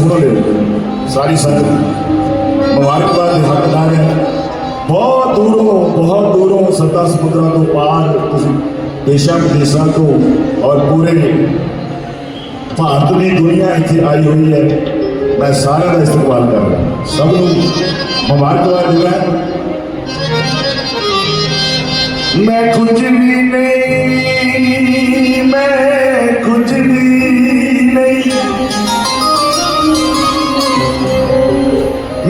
سن لے ساری سنگت مبارکباد حقدار ہے بہت دوروں بہت دوروں ستا سمندر کو پار دیشاں بدیشاں کو اور پورے بھارت کی دنیا اتنے آئی ہوئی ہے۔ میں سارے کا استقبال کر رہا ہوں۔ سب کو مبارکباد جو ہے میں کچھ بھی نہیں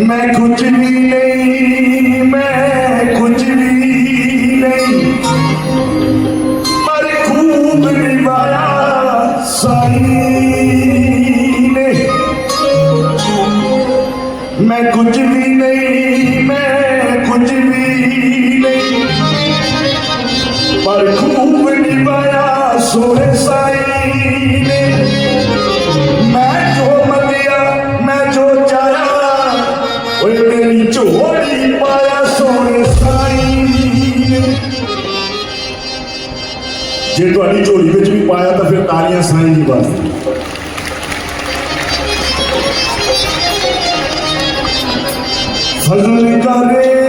میں کچھ بھی نہیں میں کچھ بھی نہیں پر خوب نبھایا سائی نے میں کچھ بھی نہیں میں کچھ بھی نہیں پر خوب نبھایا سورے سائی نے ਜੇ ਤੁਹਾਡੀ ਝੋਲੀ ਵਿੱਚ ਵੀ ਪਾਇਆ ਤਾਂ ਫਿਰ ਤਾਲੀਆਂ ਸਾਈਂ ਜੀ ਵਾਸਤੇ ਫਜ਼ਲ ਕਰੇ